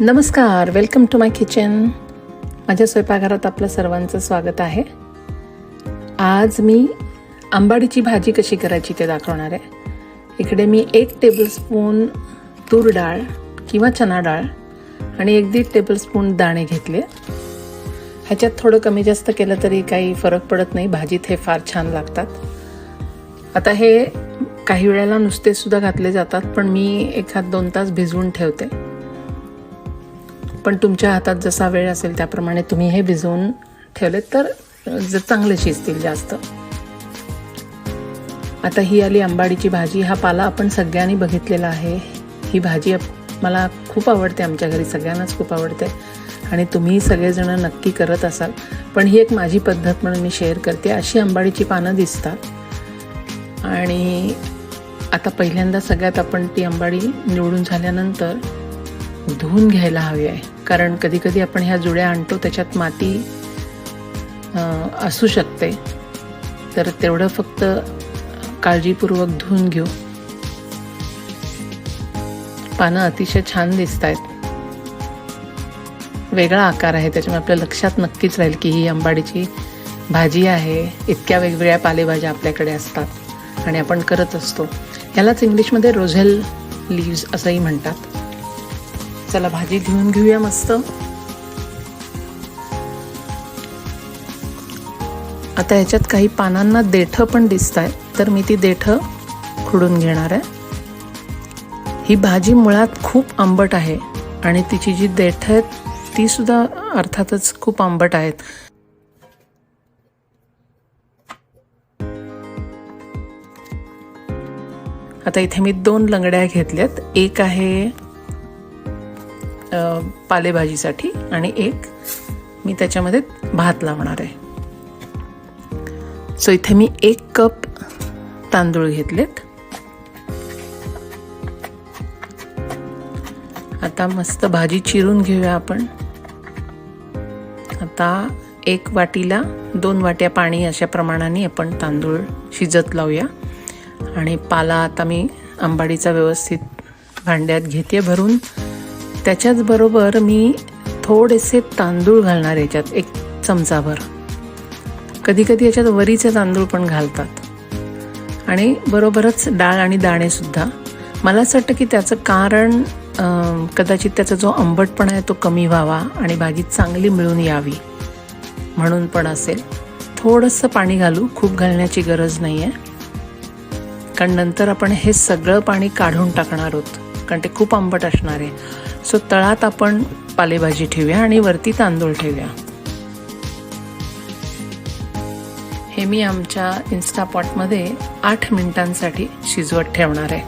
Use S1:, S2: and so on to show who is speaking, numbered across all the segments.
S1: नमस्कार welcome to my kitchen माझ्या स्वयंपाकघरात आपलं सर्वांचं स्वागत आहे. आज मी आंबाडीची भाजी कशी करायची ते दाखवणार आहे. इकडे मी एक टेबलस्पून तूर डाळ किंवा चना डाळ आणि एक दीड टेबलस्पून दाणे घेतले. ह्याच्यात थोडं कमी जास्त केलं तरी काही फरक पडत नाही भाजीत हे फार छान लागतात. आता हे काही वेळेला नुसते सुद्धा घातले जातात पण मी एखाद दोन तास भिजवून ठेवते. पण तुमच्या हातात जसा वेळ असेल त्याप्रमाणे तुम्ही हे भिजवून ठेवलेत तर जर चांगले शिजतील जास्त. आता ही आली आंबाडीची भाजी. हा पाला आपण सगळ्यांनी बघितलेला आहे. ही भाजी मला खूप आवडते आमच्या घरी सगळ्यांनाच खूप आवडते. आणि तुम्ही सगळेजण नक्की करत असाल. पण ही एक माझी पद्धत म्हणून मी शेअर करते. अशी आंबाडीची पानं दिसतात. आणि आता पहिल्यांदा सगळ्यात आपण ती आंबाडी निवडून झाल्यानंतर धुवून घ्यायला हवी आहे. कारण कधी कधी आपण ह्या जुड्या आणतो त्याच्यात माती असू शकते. तर तेवढं फक्त काळजीपूर्वक धुवून घेऊ. पानं अतिशय छान दिसत आहेत वेगळा आकार आहे त्याच्यामुळे आपल्या लक्षात नक्कीच राहील की ही आंबाडीची भाजी आहे. इतक्या वेगवेगळ्या पालेभाज्या आपल्याकडे असतात आणि आपण करत असतो. यालाच इंग्लिशमध्ये रोझेल लिव्ज असंही म्हणतात. चला भाजी घेऊन घेऊया मस्त. आता ह्याच्यात काही पानांना देठं पण दिसत आहेत तर मी ती देठं खुडून घेणार आहे. ही भाजी मुळात खूप आंबट आहे आणि तिची जी देठं आहेत ती सुद्धा अर्थातच खूप आंबट आहेत. आता इथे मी दोन लंगड्या घेतल्यात. एक आहे पालेभाजीसाठी आणि एक मी त्याच्यामध्ये भात लावणार आहे. सो इथे मी एक कप तांदूळ घेतलेत. आता मस्त भाजी चिरून घेऊया आपण. आता एक वाटीला दोन वाट्या पाणी अशा प्रमाणाने आपण तांदूळ शिजत लावूया. आणि पाला आता मी आंबाडीचा व्यवस्थित भांड्यात घेते भरून. त्याच्याचबरोबर मी थोडेसे तांदूळ घालणार याच्यात एक चमचाभर. कधी कधी याच्यात वरीचे तांदूळ पण घालतात. आणि बरोबरच डाळ आणि दाणेसुद्धा मला असं वाटतं की त्याचं कारण कदाचित त्याचा जो आंबटपणा आहे तो कमी व्हावा आणि भाजी चांगली मिळून यावी म्हणून पण असेल. थोडंसं पाणी घालू खूप घालण्याची गरज नाही आहे कारण नंतर आपण हे सगळं पाणी काढून टाकणार आहोत. कारण ते खूप आंबट असणार आहे. सो तळात आपण पालेभाजी ठेवूया आणि वरती तांदूळ ठेवूया. हे मी आमच्या इन्स्टापॉटमध्ये आठ मिनिटांसाठी शिजवत ठेवणार आहे.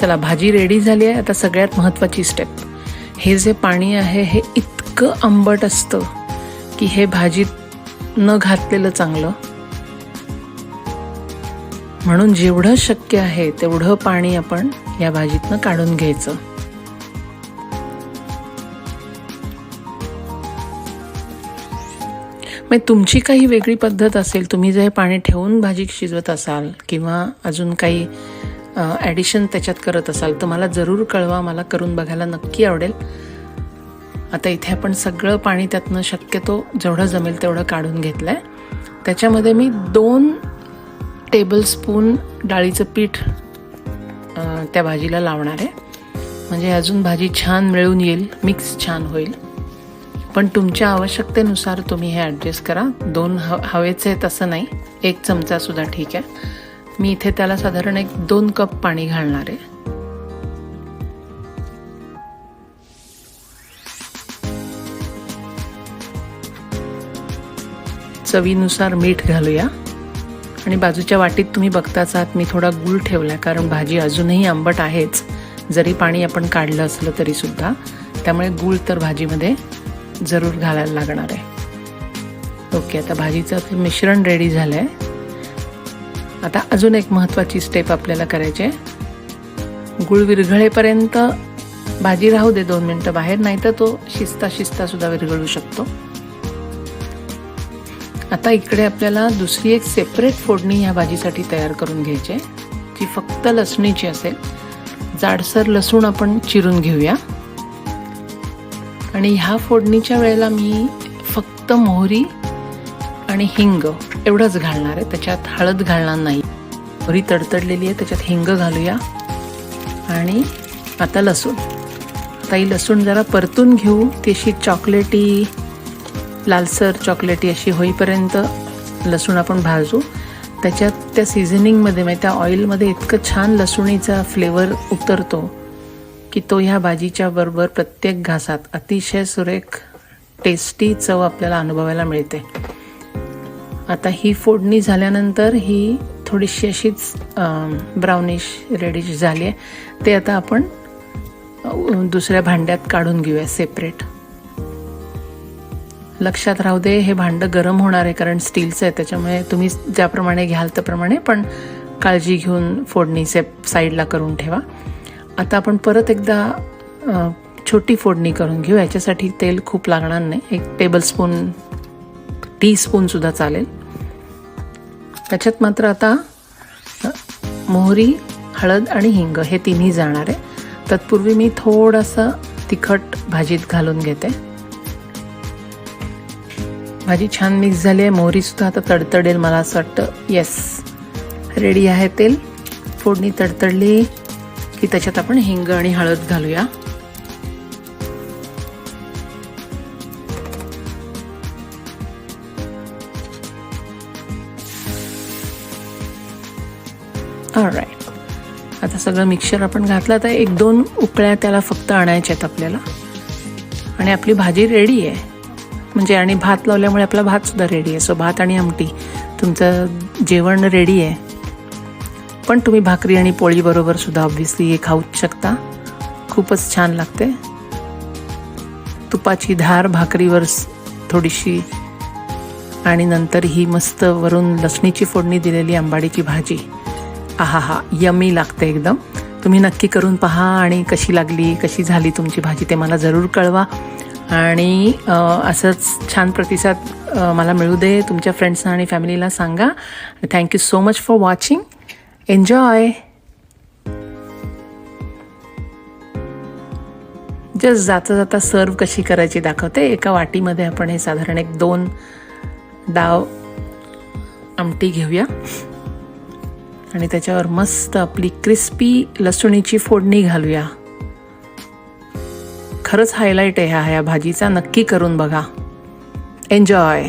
S1: चला भाजी रेडी झाली आहे. आता सगळ्यात महत्त्वाची स्टेप हे जे पाणी आहे हे इतकं आंबट असतं की हे भाजीत न घातलेलं चांगलं. म्हणून जेवढं शक्य आहे तेवढं पाणी आपण या भाजीतनं काढून घ्यायचं. मग तुमची काही वेगळी पद्धत असेल तुम्ही जे पाणी ठेवून भाजी शिजवत असाल किंवा अजून काही ॲडिशन त्याच्यात करत असाल तर मला जरूर कळवा मला करून बघायला नक्की आवडेल. आता इथे आपण सगळं पाणी त्यातनं शक्यतो जेवढं जमेल तेवढं काढून घेतलं आहे त्याच्यामध्ये मी दोन टेबलस्पून डाळीचं पीठ त्या भाजीला लावणार आहे. म्हणजे अजून भाजी छान मिळून येईल मिक्स छान होईल. पण तुमच्या आवश्यकतेनुसार तुम्ही हे ॲडजस्ट करा. दोन ह हवेचे आहेत असं नाही एक चमचासुद्धा ठीक आहे. मी इथे त्याला साधारण एक दोन कप पाणी घालणार आहे. चवीनुसार मीठ घालूया. आणि बाजूच्या वाटीत तुम्ही बघताच आहात मी थोडा गूळ ठेवला कारण भाजी अजूनही आंबट आहेच. जरी पाणी आपण काढलं असलं तरीसुद्धा त्यामुळे गूळ तर भाजीमध्ये जरूर घालायला लागणार आहे. ओके आता भाजीचं आपलं मिश्रण रेडी झालं आहे आता अजून एक महत्त्वाची स्टेप आपल्याला करायची आहे. गूळ विरघळेपर्यंत भाजी राहू दे दोन मिनटं बाहेर नाही तर तो शिजता शिस्तासुद्धा विरघळू शकतो. आता इकडे आपल्याला दुसरी एक सेपरेट फोडणी ह्या भाजीसाठी तयार करून घ्यायची आहे. जी फक्त लसणीची असेल. जाडसर लसूण आपण चिरून घेऊया. आणि ह्या फोडणीच्या वेळेला मी फक्त मोहरी आणि हिंग एवढंच घालणार आहे. त्याच्यात हळद घालणार नाही. मोहरी तडतडलेली आहे त्याच्यात हिंग घालूया. आणि आता लसूण. आता ही लसूण जरा परतून घेऊ. ती अशी चॉकलेटी लालसर चॉकलेटी अशी होईपर्यंत लसूण आपण भाजू. त्याच्यात त्या सिझनिंगमध्ये म्हणजे त्या ऑइलमध्ये इतकं छान लसूणीचा फ्लेवर उतरतो की तो ह्या भाजीच्या बरोबर प्रत्येक घासात अतिशय सुरेख टेस्टी चव आपल्याला अनुभवायला मिळते. आता ही फोडणी झाल्यानंतर ही थोडीशी अशीच ब्राउनिश रेडिश झाली आहे. ते आता आपण दुसऱ्या भांड्यात काढून घेऊया सेपरेट लक्षात राहू दे हे भांडं गरम होणार आहे कारण स्टीलचं आहे त्याच्यामुळे तुम्ही ज्याप्रमाणे घ्याल त्याप्रमाणे पण काळजी घेऊन फोडणी सेप साईडला करून ठेवा. आता आपण परत एकदा छोटी फोडणी करून घेऊ. याच्यासाठी तेल खूप लागणार नाही. एक टेबलस्पून टीस्पूनसुद्धा चालेल. त्याच्यात मात्र आता मोहरी हळद आणि हिंग हे तिन्ही जाणार आहे. तत्पूर्वी मी थोडंसं तिखट भाजीत घालून घेते. भाजी छान मिक्स झाली आहे. मोहरीसुद्धा आता तडतडेल मला असं वाटतं. येस रेडी आहे तेल. फोडणी तडतडली की त्याच्यात आपण हिंग आणि हळद घालूया. राईट आता सगळं मिक्सर आपण घातलं. तर एक दोन उकळ्या त्याला फक्त आणायच्या आहेत आपल्याला. आणि आपली भाजी रेडी आहे. म्हणजे आणि भात लावल्यामुळे आपला भातसुद्धा रेडी आहे. सो भात आणि आमटी. तुमचं जेवण रेडी आहे. पण तुम्ही भाकरी आणि पोळीबरोबर सुद्धा ऑब्व्हियसली हे खाऊच शकता. खूपच छान लागते. तुपाची धार भाकरीवर थोडीशी आणि नंतर ही मस्त वरून लसणीची फोडणी दिलेली आंबाडीची भाजी. आहा हा यमी लागते एकदम. तुम्ही नक्की करून पहा आणि कशी लागली कशी झाली तुमची भाजी ते मला जरूर कळवा. आणि असंच छान प्रतिसाद मला मिळू दे. तुमच्या फ्रेंड्सना आणि फॅमिलीला सांगा. Thank you so much for watching enjoy just जाता जाता सर्व कशी करायची दाखवते. एका वाटीमध्ये आपण हे साधारण एक दोन डाव आमटी घेऊया. आणि त्याच्यावर मस्त आपली क्रिस्पी लसूणीची फोडणी घालूया. खरंच हायलाईट आहे हा ह्या भाजीचा. नक्की करून बघा. एन्जॉय